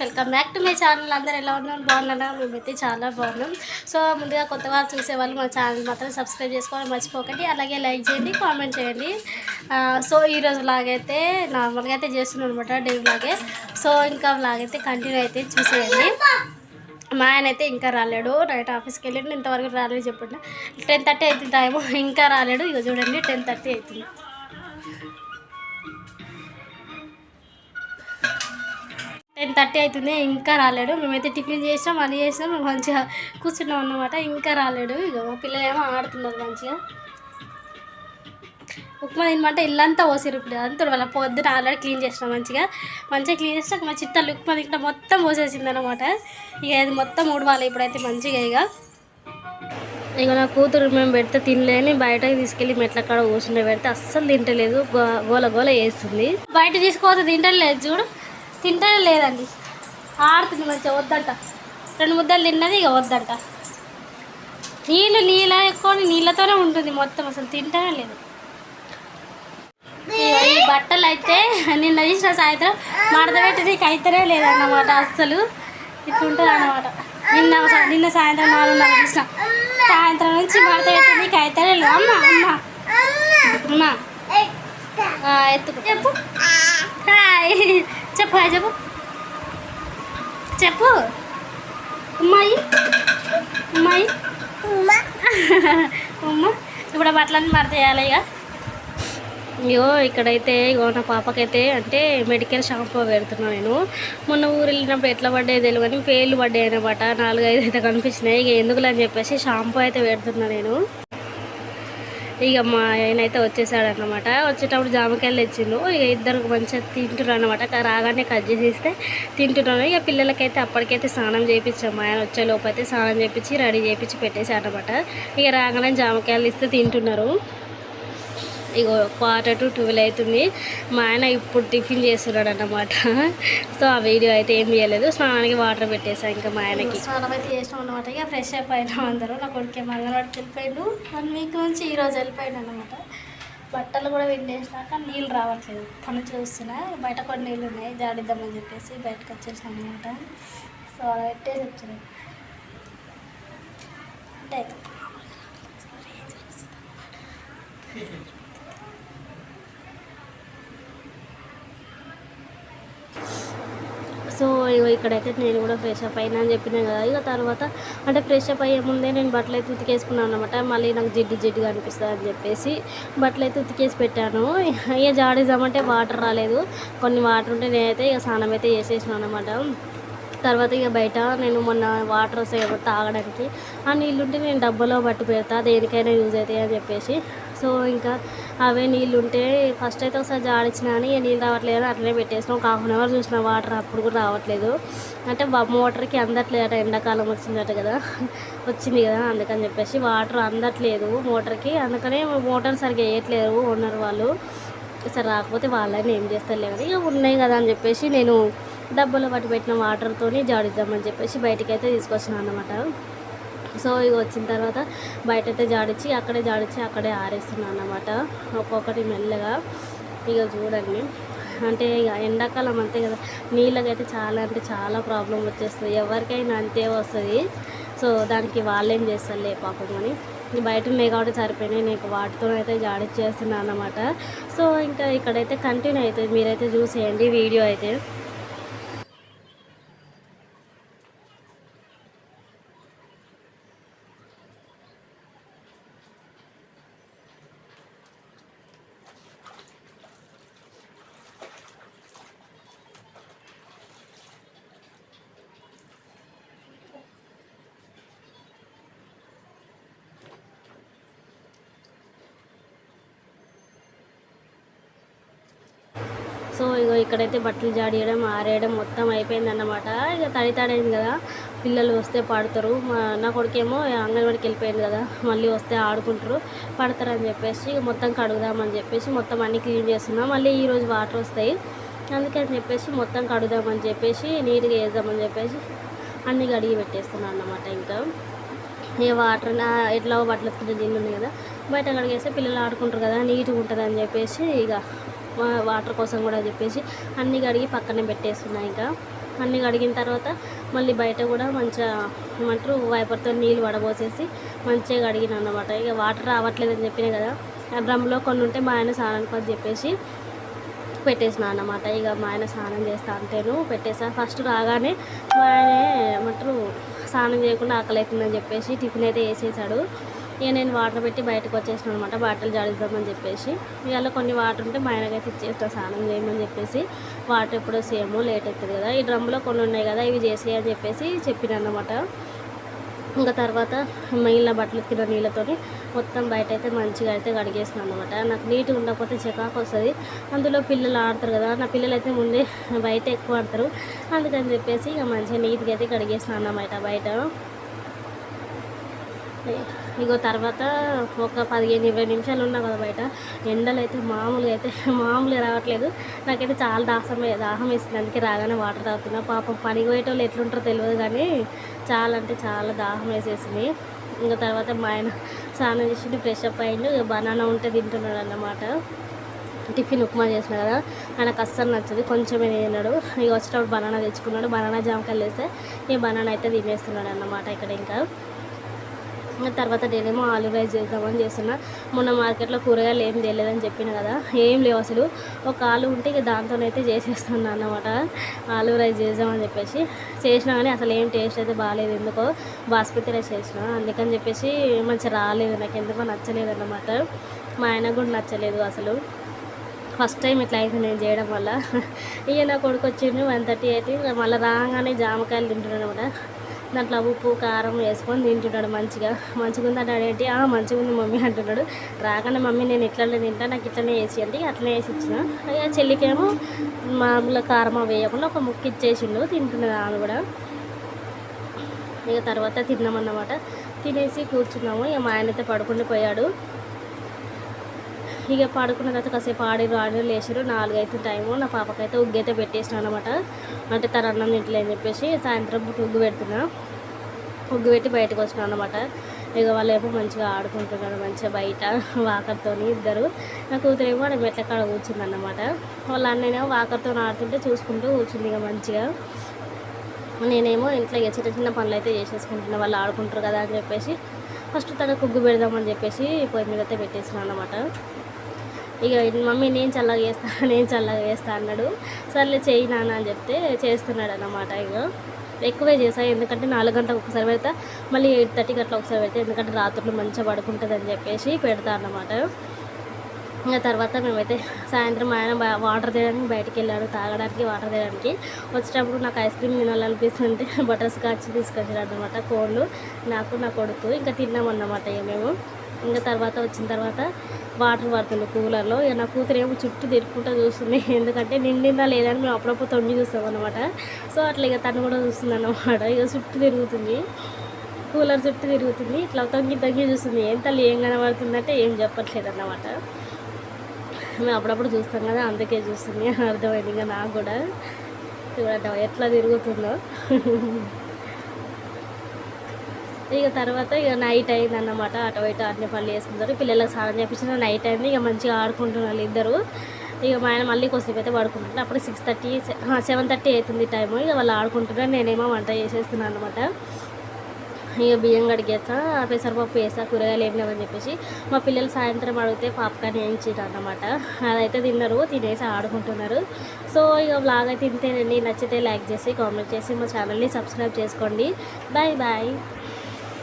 Welcome back to my channel. అందరు ఎలా ఉన్నారు? బాగున్నారా? మేమైతే చాలా బాగున్నాం. సో ముందుగా కొత్తగా చూసే వాళ్ళు మా ఛానల్ మాత్రం సబ్స్క్రైబ్ చేసుకోవాలి మర్చిపోకండి. అలాగే లైక్ చేయండి కామెంట్ చేయండి. సో ఈరోజు లాగైతే నార్మల్గా అయితే చేస్తున్నాను అనమాట డే లాగే సో ఇంకా లాగైతే కంటిన్యూ అయితే చూసేయండి. మా ఆయన అయితే ఇంకా రాలేడు నైట్ ఆఫీస్కి వెళ్ళి ఇంతవరకు రాలేదు చెప్పండి. టెన్ థర్టీ అవుతుంది టైము ఇంకా రాలేడు. ఇక చూడండి టెన్ థర్టీ అవుతుంది. టెన్ థర్టీ అవుతుంది ఇంకా రాలేడు. మేమైతే టిఫిన్ చేసినాం అది చేసినాం మేము మంచిగా కూర్చున్నాం అన్నమాట. ఇంకా రాలేడు. ఇక మా ఆడుతున్నారు మంచిగా. ఉప్మా తినమంటే ఇల్లంతా పోసారు ఇప్పుడు. అంతా వాళ్ళ పొద్దున ఆల్రెడీ క్లీన్ చేసినాం మంచిగా. మంచిగా క్లీన్ చేసినాక మా చిత్తాలు ఉప్మా తింటే మొత్తం పోసేసింది అనమాట ఇక అది మొత్తం ఊడవాలి ఇప్పుడైతే మంచిగా ఇక. ఇక నా కూతురు మేము పెడితే తినలేని బయటకి తీసుకెళ్ళి మెట్ల కాడ కూర్చుంటే పెడితే అస్సలు తింటలేదు. గో- గోల గోల వేస్తుంది బయట తీసుకోవచ్చు తింటలేదు చూడు. తింటనే లేదండి. ఆడుతుంది మంచిగా వద్దంట. రెండు ముద్దలు తిన్నది ఇక వద్దంట. నీళ్ళు నీళ్ళ ఎక్కువ నీళ్ళతోనే ఉంటుంది మొత్తం అసలు తింటనే లేదు. ఈ బట్టలు అయితే నిన్న తీసిన సాయంత్రం మడత పెట్టి నీకు అయితేనే లేదన్నమాట అస్సలు. ఇట్లుంటుంది అన్నమాట. నిన్న నిన్న సాయంత్రం నాలుగున్నర తీసిన. సాయంత్రం నుంచి మడత పెట్టి నీకు అయితేనే లేదు. అమ్మ అమ్మ. అమ్మ. ఎత్తుకు. హాయ్. చెప్పు హాయ్ చెప్పు. చెప్పు. అమ్మాయి. అమ్మాయి. అమ్మ. ఇప్పుడు బట్టలన్నీ మడత చేయాలి ఇక. ఇగో ఇక్కడైతే ఇగో నా పాపకైతే అంటే మెడికల్ షాంపూ పెడుతున్నాను నేను. మొన్న ఊరు వెళ్ళినప్పుడు ఎట్లా పడ్డాయి తెలియదు కానీ పేర్లు పడ్డాయి అనమాట నాలుగైదు అయితే కనిపించినాయి. ఇక ఎందుకులే అని చెప్పేసి షాంపూ అయితే పెడుతున్నా నేను. ఇక మా ఆయన అయితే వచ్చేటప్పుడు జామకాయలు తెచ్చిండు. ఇక ఇద్దరు మంచిగా తింటున్నారు అనమాట రాగానే కట్ చేసేస్తే తింటున్నాను ఇక పిల్లలకైతే అప్పటికైతే స్నానం చేయించాం ఆయన వచ్చే లోపు అయితే స్నానం చేయించి రెడీ చేయించి పెట్టేశాడనమాట ఇక రాగానే జామకాయలు ఇస్తే తింటున్నారు. ఇగో క్వార్టర్ టు ట్వెల్వ్ అవుతుంది. మా ఆయన ఇప్పుడు టిఫిన్ చేస్తున్నాడు అన్నమాట సో ఆ వీడియో అయితే ఏం చేయలేదు. స్నానానికి వాటర్ పెట్టేసా ఇంకా మా ఆయనకి. స్నానం అయితే చేసినాం అనమాట ఇక ఫ్రెష్ అప్ అయినాం అందరూ. నా కొడుకే మంగళవాడికి వెళ్ళిపోయాడు. వన్ వీక్ నుంచి ఈరోజు వెళ్ళిపోయాడు అనమాట బట్టలు కూడా విండేసినాక నీళ్ళు రావట్లేదు. పని చూస్తున్నా. బయట కొన్ని నీళ్ళు ఉన్నాయి. జాడిద్దామని చెప్పేసి బయటకు వచ్చేసాను అనమాట సో అలా పెట్టేసి వచ్చాను అంటే సో ఇగో ఇక్కడైతే నేను కూడా ఫ్రెష్ అప్ అయినా అని చెప్పినా కదా. ఇక తర్వాత అంటే ఫ్రెష్ అప్ అయ్యే ముందే నేను బట్టలు అయితే ఉతికేసుకున్నాను అనమాట మళ్ళీ నాకు జిడ్డు జిడ్డుగా అనిపిస్తుంది అని చెప్పేసి బట్టలు అయితే ఉతికేసి పెట్టాను. ఇక జాడేద్దామంటే వాటర్ రాలేదు. కొన్ని వాటర్ ఉంటే నేనైతే ఇక స్నానం అయితే చేసేసాను అనమాట తర్వాత ఇక బయట నేను మొన్న వాటర్ వస్తాయి తాగడానికి. ఆ నీళ్ళుంటే నేను డబ్బాలో పట్టి పెడతా దేనికైనా యూజ్ అవుతాయి అని చెప్పేసి. సో ఇంకా అవే నీళ్ళు ఉంటే ఫస్ట్ అయితే ఒకసారి జాడిచ్చిన కానీ ఏ నీళ్ళు రావట్లేదు అట్లనే పెట్టేసినాం. ఒక హాఫ్ అన్ అవర్ చూసిన వాటర్ అప్పుడు కూడా రావట్లేదు. అంటే బ- మోటార్కి అందట్లేదు ఎండాకాలం వచ్చిందట కదా. వచ్చింది కదా అందుకని చెప్పేసి వాటర్ అందట్లేదు మోటార్కి అందుకనే మోటార్ సరిగ్గా వేయట్లేదు ఓనర్ వాళ్ళు. సరే రాకపోతే వాళ్ళని ఏం చేస్తారు కానీ ఇక ఉన్నాయి కదా అని చెప్పేసి నేను డబ్బులో పట్టి పెట్టిన వాటర్తో జాడిద్దామని చెప్పేసి బయటికి అయితే తీసుకొచ్చినాను అనమాట సో ఇక వచ్చిన తర్వాత బయట అయితే జాడిచ్చి అక్కడే జాడిచ్చి అక్కడే ఆరేస్తున్నాను అనమాట ఒక్కొక్కటి మెల్లగా. ఇక చూడండి. అంటే ఇక ఎండాకాలం అంతే కదా. నీళ్ళకైతే చాలా అంటే చాలా ప్రాబ్లం వచ్చేస్తుంది. ఎవరికైనా అంతే వస్తుంది. సో దానికి వాళ్ళేం చేస్తారులే పాపం అని. బయట ఉన్నాయి కాబట్టి సరిపోయినాయి. నీకు వాటితో అయితే జాడిచ్చేస్తున్నాను అనమాట సో ఇంకా ఇక్కడైతే కంటిన్యూ అవుతుంది. మీరైతే చూసేయండి వీడియో అయితే సో ఇగో ఇక్కడైతే బట్టలు జాడియడం ఆరేయడం మొత్తం అయిపోయింది అన్నమాట ఇక తడి తడైంది కదా పిల్లలు వస్తే పడతారు. మా నా కొడుకేమో అంగన్వాడికి వెళ్ళిపోయింది కదా మళ్ళీ వస్తే ఆడుకుంటారు పడతారు అని చెప్పేసి ఇక మొత్తం కడుగుదామని చెప్పేసి మొత్తం అన్ని క్లీన్ చేస్తున్నాం. మళ్ళీ ఈరోజు వాటర్ వస్తాయి. అందుకని చెప్పేసి మొత్తం కడుగుదామని చెప్పేసి నీట్గా వేద్దామని చెప్పేసి అన్ని కడిగి పెట్టేస్తున్నాను అన్నమాట ఇంకా. ఇక వాటర్ ఎట్లా బట్టలు ఉతికిన గిన్నె కదా బయట కడిగేస్తే పిల్లలు ఆడుకుంటారు కదా నీట్గా ఉంటుంది అని చెప్పేసి ఇక వాటర్ కోసం కూడా చెప్పేసి అన్ని కడిగి పక్కనే పెట్టేస్తున్నా ఇంకా. అన్నీ కడిగిన తర్వాత మళ్ళీ బయట కూడా మంచిగా ఏమంటారు వైపర్తో నీళ్ళు వడబోసేసి మంచిగా కడిగిన అన్నమాట. ఇక వాటర్ రావట్లేదని చెప్పిన కదా ఆ డ్రమ్లో కొన్ని ఉంటే మా ఆయన స్నానానికి అని చెప్పేసి పెట్టేసిన అన్నమాట. ఇక మా ఆయన స్నానం చేస్తా అంతేను పెట్టేసా. ఫస్ట్ రాగానే మా ఆయన ఏమంటారు స్నానం చేయకుండా ఆకలి అవుతుందని చెప్పేసి టిఫిన్ అయితే వేసేసాడు. ఇక నేను వాటర్ పెట్టి బయటకు వచ్చేసిన అనమాట బట్టలు జాడిద్దామని చెప్పేసి. ఇవాళ కొన్ని వాటర్ ఉంటే మా ఆయనకైతే ఇచ్చేస్తా స్నానం చేయమని చెప్పేసి. వాటర్ ఎప్పుడో సేమ్ లేట్ అవుతుంది కదా. ఈ డ్రమ్లో కొన్ని ఉన్నాయి కదా ఇవి చేసేయని చెప్పేసి చెప్పిన అనమాట ఇంకా తర్వాత మిగిలిన బట్టలు తిన్న నీళ్ళతోని మొత్తం బయట అయితే మంచిగా అయితే కడిగేసిన అనమాట నాకు నీట్గా ఉండకపోతే చికాకు వస్తుంది. అందులో పిల్లలు ఆడతారు కదా నా పిల్లలు అయితే ముందే బయట ఎక్కువ ఆడతారు. అందుకని చెప్పేసి ఇక మంచిగా నీట్గా అయితే కడిగేసాను అన్నమాట బయట. ఇగో తర్వాత ఒక పదిహేను ఇరవై నిమిషాలు ఉన్నా కదా బయట. ఎండలు అయితే మామూలుగా అయితే మామూలుగా రావట్లేదు. నాకైతే చాలా దాహం దాహం వేసింది. అందుకే రాగానే వాటర్ తాగుతున్నా. పాపం పనికి పోయేటోళ్ళు ఎట్లుంటారో తెలియదు కానీ చాలా అంటే చాలా దాహం వేసేసింది. ఇంకా తర్వాత మా ఆయన స్నానం చేసి ఫ్రెష్ అప్ అయ్యిండు బనానా ఉంటే తింటున్నాడు అన్నమాట. టిఫిన్ ఉప్మా చేసిన కదా. ఆయనకు అస్సలు నచ్చదు. కొంచెమే తిన్నాడు. ఇక వచ్చేటప్పుడు బనానా తెచ్చుకున్నాడు. బనానా జామకాయలు వేస్తే ఈ బనానా అయితే తినేస్తున్నాడు అన్నమాట ఇక్కడ ఇంకా. తర్వాత నేనేమో ఆలు రైస్ చేద్దామని చేస్తున్నా. మొన్న మార్కెట్లో కూరగాయలు ఏం తెలియదని చెప్పిన కదా ఏం లేవు అసలు. ఒక ఆలు ఉంటే ఇక దాంతోనైతే చేసేస్తున్నా అన్నమాట. ఆలు రైస్ చేద్దామని చెప్పేసి చేసినా కానీ అసలు ఏం టేస్ట్ అయితే బాగాలేదు ఎందుకో బాస్మతి రైస్ చేసిన. అందుకని చెప్పేసి మంచిగా రాలేదు నాకు. ఎందుకో నచ్చలేదు అన్నమాట. మా ఆయనకు కూడా నచ్చలేదు అసలు. ఫస్ట్ టైం ఇట్లా అయితే నేను చేయడం వల్ల. ఇక నా కొడుకు వచ్చిండు వన్ థర్టీ అయితే. మళ్ళీ రాగానే జామకాయలు తింటున్నాను అనమాట దాంట్లో ఉప్పు కారం వేసుకొని తింటున్నాడు మంచిగా. మంచిగా ఉంది అంటాడు ఏంటి "ఆ, మంచిగా ఉంది మమ్మీ అంటున్నాడు. రాగానే మమ్మీ నేను ఇట్లనే తింటా నాకు ఇట్లనే వేసి అంటే అట్లనే వేసి ఇచ్చిన. ఇక చెల్లికేమో మామూలుగా కారం వేయకుండా ఒక ముక్క ఇచ్చేసిండు తింటున్నది ఆమె కూడా. ఇక తర్వాత తిన్నామన్నమాట. తినేసి కూర్చున్నాము. ఇక మా ఆయన అయితే పడుకుని పోయాడు ఇక పాడుకున్న తర్వాత కాసేపు ఆడిరు ఆడిరు లేచారు నాలుగు అయితే టైము నా పాపకైతే ఉగ్గు అయితే పెట్టేసిన అనమాట అంటే తన అన్నం తింటలేని చెప్పేసి సాయంత్రం ఉగ్గు పెడుతున్నా. ఉగ్గు పెట్టి బయటకు వచ్చిన అనమాట ఇక వాళ్ళు ఏమో మంచిగా ఆడుకుంటున్నారు మంచిగా బయట వాకర్తో ఇద్దరు. నా కూతురేమో ఆడ మెట్ల కాడ కూర్చుంది అనమాట వాళ్ళ అన్నయ్య వాకర్తో ఆడుతుంటే చూసుకుంటూ కూర్చుంది ఇక మంచిగా. నేనేమో ఇంట్లో ఇక చిన్న చిన్న పనులు అయితే చేసేసుకుంటున్నా. వాళ్ళు ఆడుకుంటారు కదా అని చెప్పేసి ఫస్ట్ తనకు ఉగ్గు పెడదామని చెప్పేసి పొయ్యి మీద అయితే పెట్టేసిన అనమాట ఇక మమ్మీ నేను చల్లగా చేస్తా నేను చల్లగా చేస్తా అన్నాడు. సర్లే చేయి నాన్న అని చెప్తే చేస్తున్నాడు అన్నమాట ఇక. ఎక్కువే చేసా ఎందుకంటే నాలుగు గంటలకు ఒకసారి పెడతా మళ్ళీ ఎయిట్ థర్టీకి అట్లా ఒకసారి పెడతా ఎందుకంటే రాత్రులు మంచిగా పడుకుంటుంది అని చెప్పేసి పెడతా అన్నమాట. ఇంకా తర్వాత మేమైతే సాయంత్రం ఆయన వాటర్ తీయడానికి బయటికి వెళ్ళాడు తాగడానికి వాటర్ తీయడానికి వచ్చేటప్పుడు నాకు ఐస్ క్రీమ్ తినాలనిపిస్తుంటే బటర్ స్కాచ్ తీసుకొచ్చాడు అనమాట కోళ్ళు. నాకు నా కొడుకు. ఇంకా తిన్నామన్నమాట ఇక మేము. ఇంకా తర్వాత వచ్చిన తర్వాత వాటర్ పడుతుంది కూలర్లో. ఇక నా కూతురు ఏమో చుట్టూ తిరుక్కుంటూ చూస్తుంది. ఎందుకంటే నిండిందా లేదని మేము అప్పుడప్పుడు తొంగి చూస్తాం అనమాట సో అట్లా ఇక తను కూడా చూస్తుంది అన్నమాట. ఇక చుట్టూ తిరుగుతుంది. కూలర్ చుట్టూ తిరుగుతుంది. ఇట్లా తొంగి తొంగి చూస్తుంది. ఏం తల్లి ఏం కనబడుతుందంటే ఏం చెప్పట్లేదు అన్నమాట. మేము అప్పుడప్పుడు చూస్తాం కదా అందుకే చూస్తుంది. అర్థమైంది ఇంకా నాకు కూడా. చూడండి ఎట్లా తిరుగుతుందో. ఇక తర్వాత ఇక నైట్ అయింది అన్నమాట అటు ఇటు అన్ని పనులు చేసుకుంటారు. పిల్లలకు స్నానం చేపించిన నైట్ అయింది. ఇక మంచిగా ఆడుకుంటున్నారు ఇద్దరు ఇక మా ఆయన మళ్ళీ కొద్దిసేపు అయితే పడుకుంటున్నారు అప్పుడు సిక్స్ థర్టీ సెవెన్ థర్టీ అవుతుంది టైము ఇక వాళ్ళు ఆడుకుంటున్నారు. నేనేమో వంట చేసేస్తున్నాను అనమాట ఇక బియ్యం కడిగేస్తా పెసరపప్పు వేస్తా కూరగాయలు ఏం లేవని చెప్పేసి మా పిల్లలు సాయంత్రం అడిగితే పాపకాన్ వేయించారు అనమాట అదైతే తిన్నారు తినేసి ఆడుకుంటున్నారు. సో ఇక బ్లాగ్ అయితే ఇంతేనండి. నచ్చితే లైక్ చేసి కామెంట్ చేసి మా ఛానల్ని సబ్స్క్రైబ్ చేసుకోండి. Bye bye